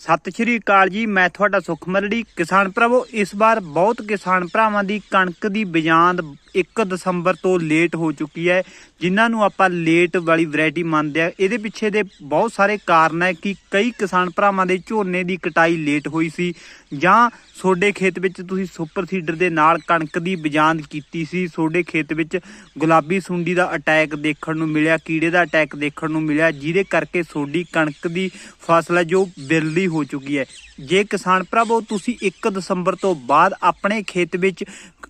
ਸਤਿ ਸ਼੍ਰੀ ਅਕਾਲ ਜੀ, ਮੈਂ ਤੁਹਾਡਾ ਸੁਖਮਰੜੀ ਕਿਸਾਨ ਭਰਾਵੋ, ਇਸ ਵਾਰ ਬਹੁਤ ਕਿਸਾਨ ਭਰਾਵਾਂ ਦੀ ਕਣਕ ਦੀ ਬਿਜਾਂਦ 1 ਦਸੰਬਰ ਤੋਂ ਲੇਟ ਹੋ ਚੁੱਕੀ ਹੈ। ਜਿਨ੍ਹਾਂ ਨੂੰ ਆਪਾਂ ਲੇਟ ਵਾਲੀ ਵੈਰਾਈਟੀ ਮੰਨਦੇ ਆ ਇਹਦੇ ਪਿੱਛੇ ਦੇ ਬਹੁਤ ਸਾਰੇ ਕਾਰਨ ਹੈ ਕਿ ਕਈ ਕਿਸਾਨ ਭਰਾਵਾਂ ਦੇ ਝੋਨੇ ਦੀ ਕਟਾਈ ਲੇਟ ਹੋਈ ਸੀ ਜਾਂ ਤੁਹਾਡੇ ਖੇਤ ਵਿੱਚ ਤੁਸੀਂ ਸੁਪਰ ਸੀਡਰ ਦੇ ਨਾਲ ਕਣਕ ਦੀ ਬਿਜਾਂਦ ਕੀਤੀ ਸੀ। ਤੁਹਾਡੇ ਖੇਤ ਵਿੱਚ ਗੁਲਾਬੀ ਸੁੰਡੀ ਦਾ ਅਟੈਕ ਦੇਖਣ ਨੂੰ ਮਿਲਿਆ, ਕੀੜੇ ਦਾ ਅਟੈਕ ਦੇਖਣ ਨੂੰ ਮਿਲਿਆ, ਜਿਹਦੇ ਕਰਕੇ ਤੁਹਾਡੀ ਕਣਕ ਦੀ ਫਸਲ ਹੈ ਜੋ ਬਿਰਲੀ ਹੋ ਚੁੱਕੀ ਹੈ। ਜੇ ਕਿਸਾਨ ਭਰਾਵੋ ਤੁਸੀਂ 1 ਦਸੰਬਰ ਤੋਂ ਬਾਅਦ ਆਪਣੇ ਖੇਤ ਵਿੱਚ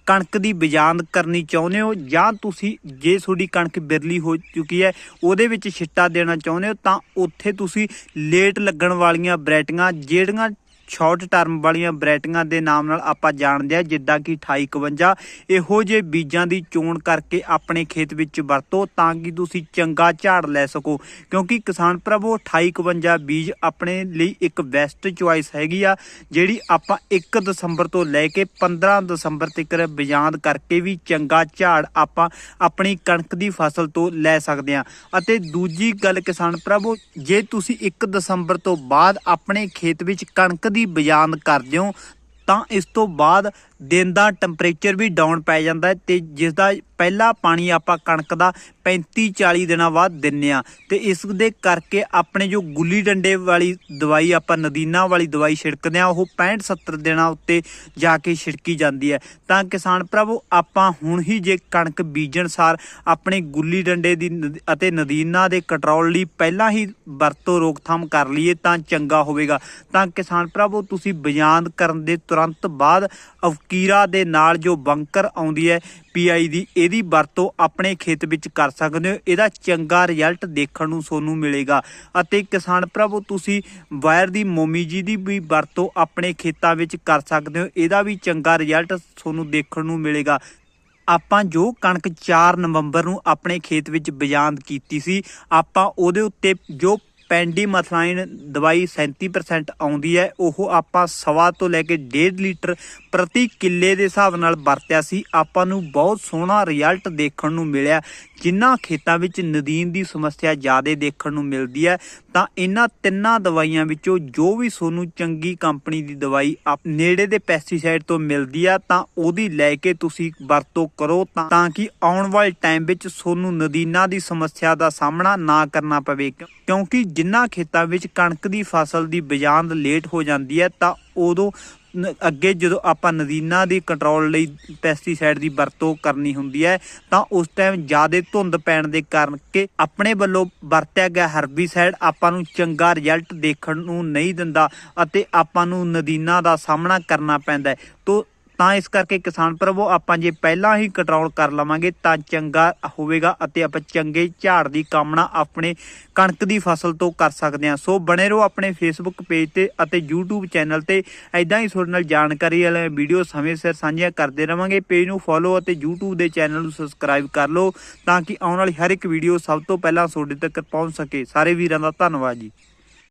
ਕਣਕ ਦੀ ਬਿਜਾਂਦ ਕਰਨੀ ਚਾਹੁੰਦੇ ਹੋ ਜਾਂ ਤੁਸੀਂ, ਜੇ ਤੁਹਾਡੀ ਕਣਕ ਬਿਰਲੀ ਹੋ ਚੁੱਕੀ ਹੈ, ਉਹਦੇ ਵਿੱਚ ਛਿੱਟਾ ਦੇਣਾ ਚਾਹੁੰਦੇ ਹੋ, ਤਾਂ ਉੱਥੇ ਤੁਸੀਂ ਲੇਟ ਲੱਗਣ ਵਾਲੀਆਂ ਵੈਰਾਈਟੀਆਂ ਜਿਹੜੀਆਂ ਸ਼ਾਰਟ ਟਰਮ ਵਾਲੀਆਂ ਵੈਰਾਈਟੀਆਂ ਦੇ ਨਾਮ ਨਾਲ ਆਪਾਂ ਜਾਣਦੇ ਆ ਜਿੱਦਾਂ ਕਿ 2851 ਇਹੋ ਜਿਹੇ ਬੀਜਾਂ ਦੀ ਚੋਣ ਕਰਕੇ ਆਪਣੇ ਖੇਤ ਵਿੱਚ ਵਰਤੋ ਤਾਂ ਕਿ ਤੁਸੀਂ ਚੰਗਾ ਝਾੜ ਲੈ ਸਕੋ। ਕਿਉਂਕਿ ਕਿਸਾਨ ਭਰਾਵੋ 2851 ਬੀਜ ਆਪਣੇ ਲਈ ਇੱਕ ਬੈਸਟ ਚੁਆਇਸ ਹੈਗੀ ਆ, ਜਿਹੜੀ ਆਪਾਂ 1 ਦਸੰਬਰ ਤੋਂ ਲੈ ਕੇ 15 ਦਸੰਬਰ ਤੱਕ ਬਿਜਾਂਦ ਕਰਕੇ ਵੀ ਚੰਗਾ ਝਾੜ ਆਪਾਂ ਆਪਣੀ ਕਣਕ ਦੀ ਫਸਲ ਤੋਂ ਲੈ ਸਕਦੇ ਆ ਅਤੇ ਦੂਜੀ ਗੱਲ ਕਿਸਾਨ ਪ੍ਰਭੂ, ਜੇ ਤੁਸੀਂ 1 ਦਸੰਬਰ ਤੋਂ ਬਾਅਦ ਆਪਣੇ ਖੇਤ ਵਿੱਚ ਕਣਕ ਦੀ ਬਿਜਾਂਦ ਕਰਦੇ ਹੋ ਤਾਂ ਇਸ ਤੋਂ ਬਾਅਦ ਦਿਨ ਦਾ ਟੈਂਪਰੇਚਰ ਵੀ ਡਾਊਨ ਪੈ ਜਾਂਦਾ ਹੈ ਤੇ ਜਿਸ ਦਾ ਪਹਿਲਾ ਪਾਣੀ ਆਪਾਂ ਕਣਕ ਦਾ 35 40 ਦਿਨਾਂ ਬਾਅਦ ਦਿੰਨੇ ਆ ਤੇ ਇਸ ਦੇ ਕਰਕੇ ਆਪਣੇ ਜੋ ਗੁੱਲੀ ਡੰਡੇ ਵਾਲੀ ਦਵਾਈ ਆਪਾਂ ਨਦੀਨਾ ਵਾਲੀ ਦਵਾਈ ਛਿੜਕਦੇ ਆ ਉਹ 65 70 ਦਿਨਾਂ ਉੱਤੇ ਜਾ ਕੇ ਛਿੜਕੀ ਜਾਂਦੀ ਹੈ। ਤਾਂ ਕਿਸਾਨ ਭਰਾਵੋ, ਆਪਾਂ ਹੁਣ ਹੀ ਜੇ ਕਣਕ ਬੀਜਣ ਸਾਰ ਆਪਣੇ ਗੁੱਲੀ ਡੰਡੇ ਦੀ ਨਦ- ਅਤੇ ਨਦੀਨਾ ਦੇ ਕੰਟਰੋਲ ਲਈ ਪਹਿਲਾਂ ਹੀ ਵਰਤੋਂ ਰੋਕਥਾਮ ਕਰ ਲਈਏ ਤਾਂ ਚੰਗਾ ਹੋਵੇਗਾ। ਤਾਂ ਕਿਸਾਨ ਭਰਾਵੋ, ਤੁਸੀਂ ਬਿਆਨ ਕਰਨ ਦੇ ਤੁਰੰਤ ਬਾਅਦ ਅਵਕੀਰਾ ਦੇ ਨਾਲ ਜੋ ਬੰਕਰ ਆਉਂਦੀ ਹੈ ਪੀਆਈ ਦੀ, ਇਹਦੀ ਵਰਤੋਂ ਆਪਣੇ ਖੇਤ ਵਿੱਚ ਕਰ ਸਕਦੇ ਹੋ। ਇਹਦਾ ਚੰਗਾ ਰਿਜ਼ਲਟ ਦੇਖਣ ਨੂੰ ਤੁਹਾਨੂੰ ਮਿਲੇਗਾ। ਅਤੇ ਕਿਸਾਨ ਭਰਾਵੋ ਤੁਸੀਂ ਵਾਇਰ ਦੀ ਮੋਮੀ ਜੀ ਦੀ ਵੀ ਵਰਤੋਂ ਆਪਣੇ ਖੇਤਾਂ ਵਿੱਚ ਕਰ ਸਕਦੇ ਹੋ। ਇਹਦਾ ਵੀ ਚੰਗਾ ਰਿਜ਼ਲਟ ਤੁਹਾਨੂੰ ਦੇਖਣ ਨੂੰ ਮਿਲੇਗਾ। ਆਪਾਂ ਜੋ ਕਣਕ 4 ਨਵੰਬਰ ਨੂੰ ਆਪਣੇ ਖੇਤ ਵਿੱਚ ਬਿਜਾਂਦ ਕੀਤੀ ਸੀ, ਆਪਾਂ ਉਹਦੇ ਉੱਤੇ ਜੋ ਪੈਂਡੀ ਦਵਾਈ 37% ਆਉਂਦੀ ਹੈ। ਉਹ ਆਪਾਂ ਸਵਾ ਤੋਂ ਲੈ ਕੇ 1.5 ਲੀਟਰ ਪ੍ਰਤੀ ਕਿੱਲੇ ਦੇ ਹਿਸਾਬ ਨਾਲ ਵਰਤਿਆ ਸੀ। ਆਪਾਂ ਨੂੰ ਬਹੁਤ ਸੋਹਣਾ ਰਿਜ਼ਲਟ ਦੇਖਣ ਨੂੰ ਮਿਲਿਆ। ਜਿਨ੍ਹਾਂ ਖੇਤਾਂ ਵਿੱਚ ਨਦੀਨ ਦੀ ਸਮੱਸਿਆ ਜ਼ਿਆਦਾ ਦੇਖਣ ਨੂੰ ਮਿਲਦੀ ਹੈ, ਤਾਂ ਇਹਨਾਂ ਤਿੰਨਾਂ ਦਵਾਈਆਂ ਵਿੱਚੋਂ ਜੋ ਵੀ ਤੁਹਾਨੂੰ ਚੰਗੀ ਕੰਪਨੀ ਦੀ ਦਵਾਈ ਆਪ ਨੇੜੇ ਦੇ ਪੈਸਟੀਸਾਈਡ ਤੋਂ ਮਿਲਦੀ ਆ, ਤਾਂ ਉਹਦੀ ਲੈ ਕੇ ਤੁਸੀਂ ਵਰਤੋਂ ਕਰੋ ਤਾਂ ਕਿ ਆਉਣ ਵਾਲੇ ਟਾਈਮ ਵਿੱਚ ਤੁਹਾਨੂੰ ਨਦੀਨਾਂ ਦੀ ਸਮੱਸਿਆ ਦਾ ਸਾਹਮਣਾ ਨਾ ਕਰਨਾ ਪਵੇ। ਕਿਉਂਕਿ ਜਿਨ੍ਹਾਂ ਖੇਤਾਂ ਵਿੱਚ ਕਣਕ ਦੀ ਫਸਲ ਦੀ ਬਿਜਾਂਦ ਲੇਟ ਹੋ ਜਾਂਦੀ ਹੈ, ਤਾਂ ਉਦੋਂ ਅੱਗੇ ਜਦੋਂ ਆਪਾਂ ਨਦੀਨਾਂ ਦੀ ਕੰਟਰੋਲ ਲਈ ਪੈਸਟੀਸਾਈਡ ਦੀ ਵਰਤੋਂ ਕਰਨੀ ਹੁੰਦੀ ਹੈ, ਤਾਂ ਉਸ ਟਾਈਮ ਜ਼ਿਆਦਾ ਧੁੰਦ ਪੈਣ ਦੇ ਕਾਰਨ ਕਿ ਆਪਣੇ ਵੱਲੋਂ ਵਰਤਿਆ ਗਿਆ ਹਰਬੀਸਾਈਡ ਆਪਾਂ ਨੂੰ ਚੰਗਾ ਰਿਜ਼ਲਟ ਦੇਖਣ ਨੂੰ ਨਹੀਂ ਦਿੰਦਾ ਅਤੇ ਆਪਾਂ ਨੂੰ ਨਦੀਨਾਂ ਦਾ ਸਾਹਮਣਾ ਕਰਨਾ ਪੈਂਦਾ ਹੈ। ਤੋ ਤਾਂ ਇਸ ਕਰਕੇ ਕਿਸਾਨ ਭਰਾਵੋ, ਆਪਾਂ ਜੇ ਪਹਿਲਾਂ ਹੀ ਕੰਟਰੋਲ ਕਰ ਲਵਾਂਗੇ ਤਾਂ ਚੰਗਾ ਹੋਵੇਗਾ ਅਤੇ ਆਪਾਂ ਚੰਗੇ ਝਾੜ ਦੀ ਕਾਮਨਾ ਆਪਣੇ ਕਣਕ ਦੀ ਫਸਲ ਤੋਂ ਕਰ ਸਕਦੇ ਹਾਂ। ਸੋ ਬਣੇ ਰਹੋ ਆਪਣੇ ਫੇਸਬੁੱਕ ਪੇਜ ਤੇ ਅਤੇ YouTube ਚੈਨਲ ਤੇ। ਐਦਾਂ ਹੀ ਤੁਹਾਡੇ ਨਾਲ ਜਾਣਕਾਰੀ ਵਾਲੇ ਵੀਡੀਓ ਸਮੇਂ ਸਿਰ ਸਾਂਝੀਆਂ ਕਰਦੇ ਰਵਾਂਗੇ। ਪੇਜ ਨੂੰ ਫੋਲੋ ਅਤੇ YouTube ਦੇ ਚੈਨਲ ਨੂੰ ਸਬਸਕ੍ਰਾਈਬ ਕਰ ਲਓ ਤਾਂ ਕਿ ਆਉਣ ਵਾਲੀ ਹਰ ਇੱਕ ਵੀਡੀਓ ਸਭ ਤੋਂ ਪਹਿਲਾਂ ਤੁਹਾਡੇ ਤੱਕ ਪਹੁੰਚ ਸਕੇ। ਸਾਰੇ ਵੀਰਾਂ ਦਾ ਧੰਨਵਾਦ ਜੀ।